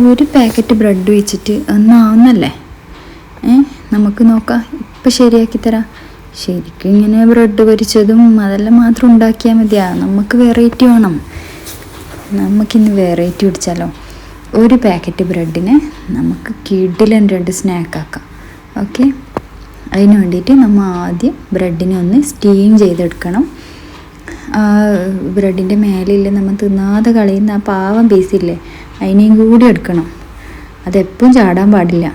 ഒരു packet bread വെച്ചിട്ട് ഒന്നാവുന്നല്ലേ ഏ നമുക്ക് നോക്കാം. ഇപ്പം ശരിയാക്കി തരാം. ശരിക്കും ഇങ്ങനെ ബ്രെഡ് പൊരിച്ചതും അതെല്ലാം മാത്രം ഉണ്ടാക്കിയാൽ മതിയാ. നമുക്ക് വെറൈറ്റി വേണം. നമുക്കിന്ന് വെറൈറ്റി പിടിച്ചാലോ? ഒരു പാക്കറ്റ് ബ്രെഡിന് നമുക്ക് കിഡിലും രണ്ട് സ്നാക്കാക്കാം ഓക്കെ? അതിന് വേണ്ടിയിട്ട് നമ്മൾ ആദ്യം ബ്രെഡിനെ ഒന്ന് സ്റ്റീം ചെയ്തെടുക്കണം. ബ്രെഡിന്റെ മേലില്ല നമ്മൾ തിന്നാതെ കളയുന്ന ആ പാവം പീസില്ലേ അതിനെയും കൂടി എടുക്കണം. അതെപ്പോഴും ചാടാൻ പാടില്ല.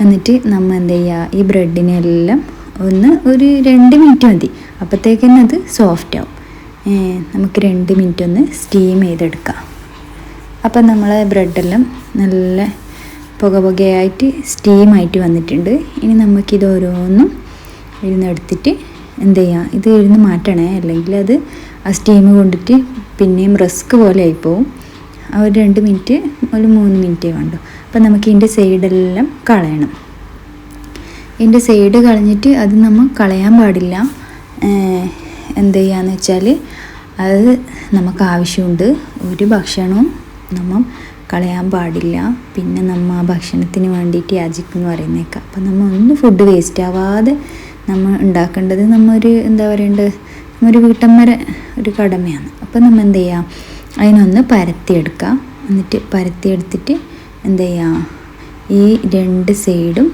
എന്നിട്ട് നമ്മൾ എന്ത് ചെയ്യുക ഈ ബ്രെഡിനെല്ലാം ഒന്ന് ഒരു രണ്ട് മിനിറ്റ് മതി. അപ്പോഴത്തേക്കന്നെ അത് സോഫ്റ്റ് ആവും. നമുക്ക് രണ്ട് മിനിറ്റ് ഒന്ന് സ്റ്റീം ചെയ്തെടുക്കാം. അപ്പം നമ്മളെ ബ്രെഡെല്ലാം നല്ല പുക പുകയായിട്ട് സ്റ്റീമായിട്ട് വന്നിട്ടുണ്ട്. ഇനി നമുക്കിത് ഓരോന്നും ഇരുന്ന് എടുത്തിട്ട് എന്ത് ചെയ്യാം? ഇത് ഇരുന്ന് മാറ്റണേ. അല്ലെങ്കിൽ അത് ആ സ്റ്റീം കൊണ്ടിട്ട് പിന്നെയും റിസ്ക് പോലെ ആയിപ്പോവും. ഒരു രണ്ട് മിനിറ്റ് ഒരു മൂന്ന് മിനിറ്റേ വേണ്ടു. അപ്പം നമുക്ക് ഇതിന്റെ സൈഡെല്ലാം കളയണം. ഇതിന്റെ സൈഡ് കളഞ്ഞിട്ട് അത് നമ്മൾ കളയാൻ പാടില്ല. എന്ത് ചെയ്യാന്ന് വെച്ചാൽ അത് നമുക്ക് ആവശ്യമുണ്ട്. ഒരു ഭക്ഷണവും നമ്മൾ കളയാൻ പാടില്ല. പിന്നെ നമ്മൾ ആ ഭക്ഷണത്തിന് വേണ്ടിയിട്ട് യാചിക്കും എന്ന് പറയുന്നേക്കാം. അപ്പം നമ്മൾ ഒന്നും ഫുഡ് വേസ്റ്റ് ആവാതെ നമ്മൾ ഉണ്ടാക്കേണ്ടത് നമ്മൊരു എന്താ പറയേണ്ടത് ഒരു വീട്ടമ്മരെ ഒരു കടമയാണ്. അപ്പം നമ്മൾ എന്ത് ചെയ്യാം? അതിനൊന്ന് പരത്തിയെടുക്കുക എന്നിട്ട് പരത്തിയെടുത്തിട്ട് എന്ത് ചെയ്യുക ഈ രണ്ട് സൈഡും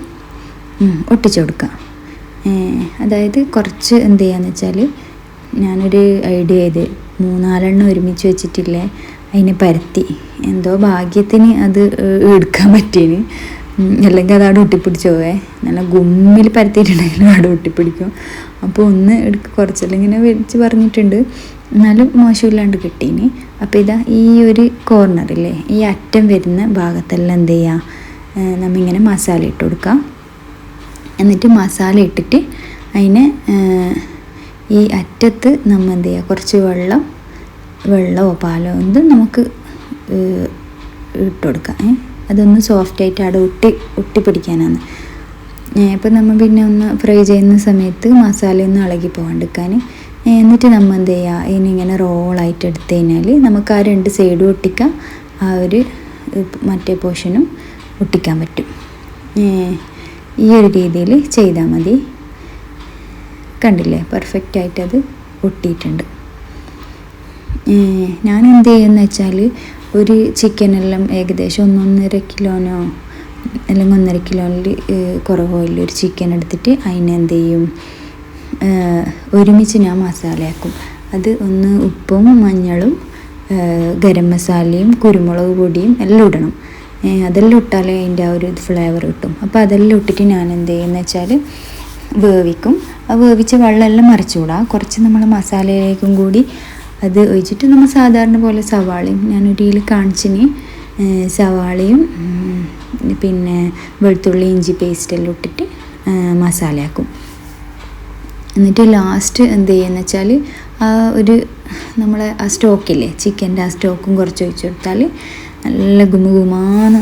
ഒട്ടിച്ചു കൊടുക്കുക അതായത് കുറച്ച് എന്ത് ചെയ്യാന്ന് വെച്ചാൽ ഞാനൊരു ഐഡിയ ചെയ്ത് മൂന്നാലെണ്ണം ഒരുമിച്ച് വെച്ചിട്ടില്ലേ അതിനെ പരത്തി. എന്തോ ഭാഗ്യത്തിന് അത് എടുക്കാൻ പറ്റീന്. അല്ലെങ്കിൽ അത് അവിടെ ഒട്ടിപ്പിടിച്ച് പോവേ. നല്ല ഗുമ്മിൽ പരത്തിയിട്ടുണ്ടെങ്കിലും അവിടെ ഒട്ടിപ്പിടിക്കും. അപ്പോൾ ഒന്ന് എടുക്ക കുറച്ചെല്ലാം ഇങ്ങനെ വെച്ച് പറഞ്ഞിട്ടുണ്ട്. എന്നാലും മോശമില്ലാണ്ട് കിട്ടീന്. അപ്പോൾ ഇതാ ഈ ഒരു കോർണറില്ലേ ഈ അറ്റം വരുന്ന ഭാഗത്തെല്ലാം എന്ത് ചെയ്യുക നമ്മിങ്ങനെ മസാല ഇട്ട് കൊടുക്കാം. എന്നിട്ട് മസാല ഇട്ടിട്ട് അതിനെ ഈ അറ്റത്ത് നമ്മൾ എന്ത് ചെയ്യുക കുറച്ച് വെള്ളം വെള്ളമോ പാലോ എന്തും നമുക്ക് ഇട്ട് കൊടുക്കാം. അതൊന്ന് സോഫ്റ്റ് ആയിട്ട് അവിടെ ഒട്ടി ഒട്ടിപ്പിടിക്കാനാണ് ഇപ്പം നമ്മൾ പിന്നെ ഒന്ന് ഫ്രൈ ചെയ്യുന്ന സമയത്ത് മസാലയൊന്നും ഇളകി പോകാണ്ടിരിക്കാൻ എന്നിട്ട് നമ്മൾ എന്ത് ചെയ്യുക ഇതിനിങ്ങനെ റോളായിട്ട് എടുത്തു കഴിഞ്ഞാൽ നമുക്ക് ആ രണ്ട് സൈഡും ഒട്ടിക്കാം. ആ ഒരു മറ്റേ പോർഷനും ഒട്ടിക്കാൻ പറ്റും. ഈ ഒരു രീതിയിൽ ചെയ്താൽ മതി. കണ്ടില്ലേ? പെർഫെക്റ്റ് ആയിട്ട് അത് ഒട്ടിയിട്ടുണ്ട് ഞാൻ എന്ത് ചെയ്യുന്ന വെച്ചാൽ ഒരു ചിക്കനെല്ലാം ഏകദേശം ഒന്നൊന്നര കിലോനോ അല്ലെങ്കിൽ ഒന്നര കിലോയിൽ കുറവോ ഇല്ല ഒരു ചിക്കൻ എടുത്തിട്ട് അതിനെന്ത് ചെയ്യും? ഒരുമിച്ച് ഞാൻ മസാലയാക്കും അത് ഒന്ന് ഉപ്പും മഞ്ഞളും ഗരം മസാലയും കുരുമുളക് പൊടിയും എല്ലാം ഇടണം. അതെല്ലാം ഇട്ടാലേ അതിന്റെ ആ ഒരു ഫ്ലേവർ കിട്ടും. അപ്പോൾ അതെല്ലാം ഇട്ടിട്ട് ഞാൻ എന്ത് ചെയ്യുന്ന വെച്ചാൽ വേവിക്കും. ആ വേവിച്ച വെള്ളമെല്ലാം മറിച്ചുകൂടാ. കുറച്ച് നമ്മൾ മസാലയിലേക്കും കൂടി അത് ഒഴിച്ചിട്ട് നമ്മൾ സാധാരണ പോലെ സവാളയും ഞാൻ ഇതിൽ കാണിച്ചിന്. സവാളയും പിന്നെ വെളുത്തുള്ളി ഇഞ്ചി പേസ്റ്റെല്ലാം ഇട്ടിട്ട് മസാലയാക്കും എന്നിട്ട് ലാസ്റ്റ് എന്ത് ചെയ്യുന്ന വെച്ചാൽ ആ ഒരു നമ്മളെ ആ സ്റ്റോക്കില്ലേ ചിക്കന്റെ ആ സ്റ്റോക്കും കുറച്ച് ഒഴിച്ചു കൊടുത്താൽ നല്ല ഗുമുഗുമാന്ന്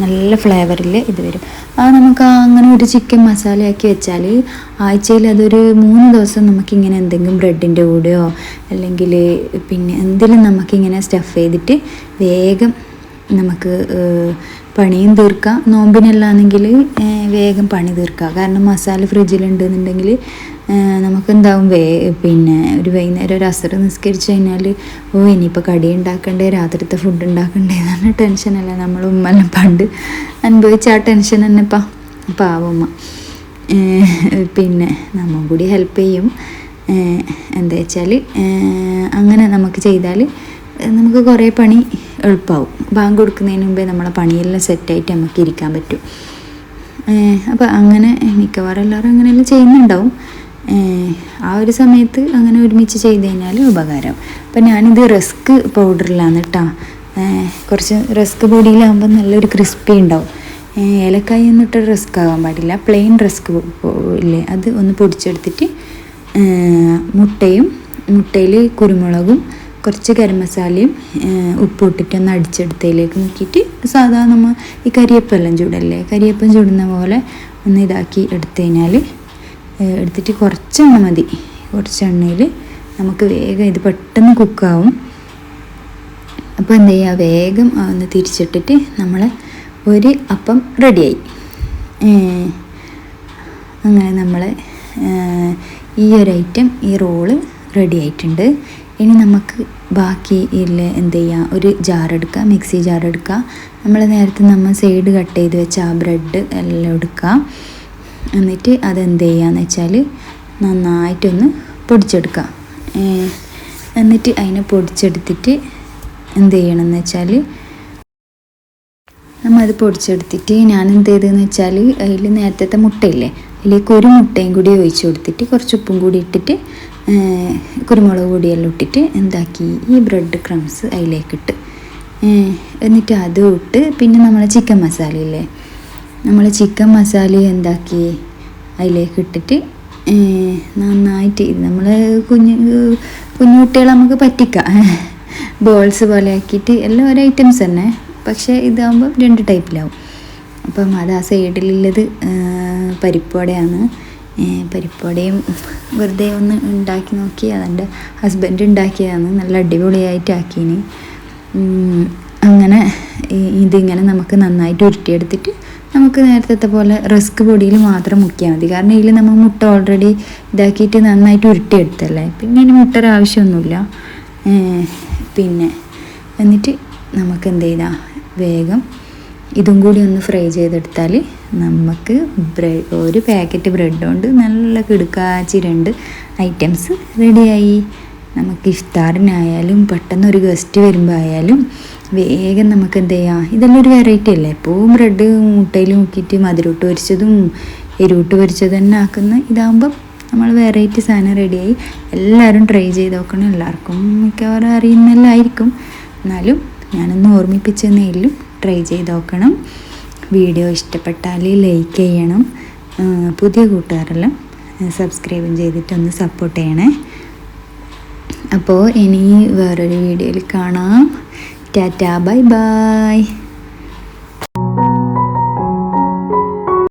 നല്ല ഫ്ലേവറിൽ ഇത് വരും. ആ നമുക്ക് അങ്ങനെ ഒരു ചിക്കൻ മസാലയാക്കി വെച്ചാൽ ആഴ്ചയിൽ അതൊരു മൂന്ന് ദിവസം നമുക്കിങ്ങനെ എന്തെങ്കിലും ബ്രെഡിന്റെ കൂടെയോ അല്ലെങ്കിൽ പിന്നെ എന്തെങ്കിലും നമുക്കിങ്ങനെ സ്റ്റഫ് ചെയ്തിട്ട് വേഗം നമുക്ക് പണിയും തീർക്കാം. നോമ്പിനല്ലാന്നെങ്കിൽ വേഗം പണി തീർക്കാം. കാരണം മസാല ഫ്രിഡ്ജിലുണ്ടെന്നുണ്ടെങ്കിൽ നമുക്ക് എന്താവും വേ പിന്നെ ഒരു വൈകുന്നേരം ഒരു അസറ് നിസ്കരിച്ച് കഴിഞ്ഞാൽ ഓ ഇനിയിപ്പോൾ കടി ഉണ്ടാക്കണ്ടേ രാത്രിത്തെ ഫുഡ് ഉണ്ടാക്കണ്ടേ എന്നാണ് ടെൻഷനല്ല നമ്മൾ ഉമ്മെല്ലാം പണ്ട് അനുഭവിച്ച ആ ടെൻഷൻ തന്നെ ഇപ്പം. പാവമ്മ പിന്നെ നമ്മൾ കൂടി ഹെൽപ്പ് ചെയ്യും. എന്താ വെച്ചാൽ അങ്ങനെ നമുക്ക് ചെയ്താൽ നമുക്ക് കുറേ പണി എളുപ്പമാവും ബാങ്ക് കൊടുക്കുന്നതിന് മുമ്പേ നമ്മളെ പണിയെല്ലാം സെറ്റായിട്ട് നമുക്ക് ഇരിക്കാൻ പറ്റും. അപ്പോൾ അങ്ങനെ മിക്കവാറും എല്ലാവരും അങ്ങനെയെല്ലാം ചെയ്യുന്നുണ്ടാവും. ആ ഒരു സമയത്ത് അങ്ങനെ ഒരുമിച്ച് ചെയ്ത് കഴിഞ്ഞാൽ ഉപകാരം. അപ്പം ഞാനിത് റസ്ക് പൗഡറിലാണ് കേട്ടോ കുറച്ച് റസ്ക് പൊടിയിലാകുമ്പോൾ നല്ലൊരു ക്രിസ്പി ഉണ്ടാവും. ഏലക്കായ എന്നിട്ട് റസ്ക് ആകാൻ പാടില്ല. പ്ലെയിൻ റസ്ക് ഇല്ലേ അത് ഒന്ന് പൊടിച്ചെടുത്തിട്ട് മുട്ടയും മുട്ടയിൽ കുരുമുളകും കുറച്ച് ഗരം മസാലയും ഉപ്പിട്ടിട്ട് ഒന്ന് അടിച്ചെടുത്തതിലേക്ക് നോക്കിയിട്ട് സാധാ നമ്മൾ ഈ കരിയപ്പെല്ലാം ചൂടല്ലേ കരിയപ്പം ചൂടുന്ന പോലെ ഒന്ന് ഇതാക്കി എടുത്തു കഴിഞ്ഞാൽ എടുത്തിട്ട് കുറച്ചെണ്ണ മതി. കുറച്ചെണ്ണയിൽ നമുക്ക് വേഗം ഇത് പെട്ടെന്ന് കുക്കാവും. അപ്പോൾ എന്ത് ചെയ്യുക വേഗം ഒന്ന് തിരിച്ചിട്ടിട്ട് നമ്മൾ ഒരു അപ്പം റെഡിയായി. അങ്ങനെ നമ്മൾ ഈ ഒരു ഐറ്റം ഈ റോൾ റെഡി ആയിട്ടുണ്ട് ഇനി നമുക്ക് ബാക്കി ഇല്ല എന്ത് ചെയ്യാം? ഒരു ജാർ എടുക്കുക മിക്സി ജാർ എടുക്കുക നമ്മൾ നേരത്തെ നമ്മൾ സൈഡ് കട്ട് ചെയ്ത് വെച്ച ആ ബ്രെഡ് എല്ലാം എടുക്കുക എന്നിട്ട് അതെന്ത് ചെയ്യുകയെന്ന് വെച്ചാൽ നന്നായിട്ടൊന്ന് പൊടിച്ചെടുക്കുക എന്നിട്ട് അതിനെ പൊടിച്ചെടുത്തിട്ട് എന്ത് ചെയ്യണമെന്ന് വെച്ചാൽ നമ്മൾ അത് പൊടിച്ചെടുത്തിട്ട് ഞാൻ എന്ത് ചെയ്തതെന്ന് വെച്ചാൽ അതിൽ നേരത്തെ മുട്ടയില്ലേ? അതിലേക്ക് ഒരു മുട്ടയും കൂടി ഒഴിച്ചു കൊടുത്തിട്ട് കുറച്ച് ഉപ്പും കൂടി ഇട്ടിട്ട് കുരുമുളക് പൊടിയെല്ലാം ഇട്ടിട്ട് എന്താക്കി? ഈ ബ്രെഡ് ക്രംസ് അതിലേക്കിട്ട്. എന്നിട്ട് അതും ഇട്ട് പിന്നെ നമ്മൾ ചിക്കൻ മസാല ഇല്ലേ? നമ്മൾ ചിക്കൻ മസാല എന്താക്കി? അതിലേക്ക് ഇട്ടിട്ട് നന്നായിട്ട് നമ്മൾ കുഞ്ഞു കുഞ്ഞു കുട്ടികളെ നമുക്ക് പറ്റിക്കാം. ബോൾസ് പോലെ ആക്കിയിട്ട് എല്ലാം ഒരു ഐറ്റംസ് തന്നെ. പക്ഷേ ഇതാകുമ്പോൾ രണ്ട് ടൈപ്പിലാവും അപ്പം അത് ആ സൈഡിലുള്ളത് പരിപ്പുവടയാണ്. പരിപ്പുവടയും വെറുതെ ഒന്ന് ഉണ്ടാക്കി നോക്കി. അതെന്റെ ഹസ്ബൻഡ് ഉണ്ടാക്കിയതാണ്. നല്ല അടിപൊളിയായിട്ട് ആക്കീന് അങ്ങനെ ഇതിങ്ങനെ നമുക്ക് നന്നായിട്ട് ഉരുട്ടിയെടുത്തിട്ട് നമുക്ക് നേരത്തെ പോലെ റിസ്ക് പൊടിയിൽ മാത്രം മുക്കിയാൽ മതി. കാരണം ഇതിൽ നമ്മൾ മുട്ട ഓൾറെഡി ഇതാക്കിയിട്ട് നന്നായിട്ട് ഉരുട്ടിയെടുത്തല്ലേ? പിന്നെ ഇനി മുട്ട ആവശ്യമൊന്നുമില്ല. പിന്നെ എന്നിട്ട് നമുക്ക് എന്ത് ചെയ്താൽ വേഗം ഇതും കൂടി ഒന്ന് ഫ്രൈ ചെയ്തെടുത്താൽ നമുക്ക് ബ്രെഡ് ഒരു പാക്കറ്റ് ബ്രെഡ് കൊണ്ട് നല്ല കിടുക്കാച്ചി രണ്ട് ഐറ്റംസ് റെഡിയായി നമുക്ക് ഇഫ്താറിനായാലും പെട്ടെന്ന് ഒരു ഗസ്റ്റ് വരുമ്പോൾ ആയാലും വേഗം നമുക്ക് എന്ത് ചെയ്യാം? ഇതെല്ലാം ഒരു വെറൈറ്റി അല്ലേ? എപ്പോഴും ബ്രെഡ് മുട്ടയിൽ മുക്കിയിട്ട് മധുരോട്ട് പൊരിച്ചതും എരിവിട്ട് പൊരിച്ചതും തന്നെ ആക്കുന്ന ഇതാകുമ്പം നമ്മൾ വെറൈറ്റി സാധനം റെഡിയായി എല്ലാവരും ട്രൈ ചെയ്ത് നോക്കണം. എല്ലാവർക്കും മിക്കവാറും അറിയുന്നല്ലായിരിക്കും എന്നാലും ഞാനൊന്ന് ഓർമ്മിപ്പിച്ചെന്നേലും ട്രൈ ചെയ്ത് നോക്കണം. വീഡിയോ ഇഷ്ടപ്പെട്ടാൽ ലൈക്ക് ചെയ്യണം. പുതിയ കൂട്ടുകാരെല്ലാം സബ്സ്ക്രൈബും ചെയ്തിട്ടൊന്ന് സപ്പോർട്ട് ചെയ്യണേ. അപ്പോൾ ഇനി വേറൊരു വീഡിയോയിൽ കാണാം. Tata bye bye.